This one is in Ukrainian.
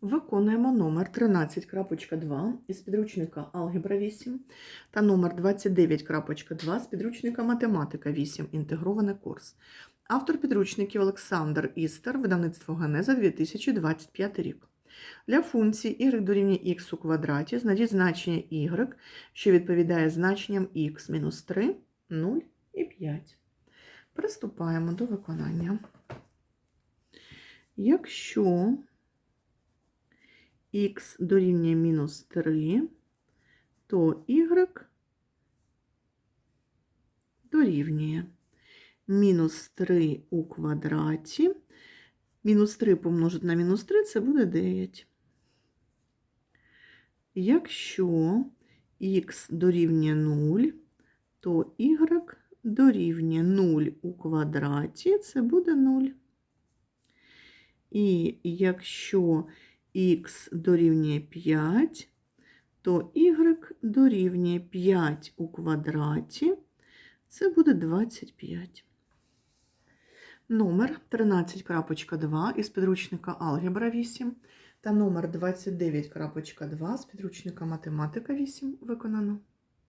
Виконуємо номер 13.2 із підручника Алгебра 8 та номер 29.2 з підручника Математика 8. Інтегрований курс. Автор підручників Олександр Істер, видавництво Генеза 2025 рік. Для функції y дорівнює x у квадраті знайдіть значення y, що відповідає значенням x мінус 3, 0 і 5. Приступаємо до виконання. Якщо х дорівнює мінус 3, то y дорівнює мінус 3 у квадраті. Мінус 3 помножити на мінус 3 це буде 9. Якщо х дорівнює 0, то y дорівнює 0 у квадраті, це буде 0. І якщо х дорівнює 5, то y дорівнює 5 у квадраті, це буде 25. Номер 13.2 із підручника Алгебра 8 та номер 29.2 з підручника Математика 8 виконано.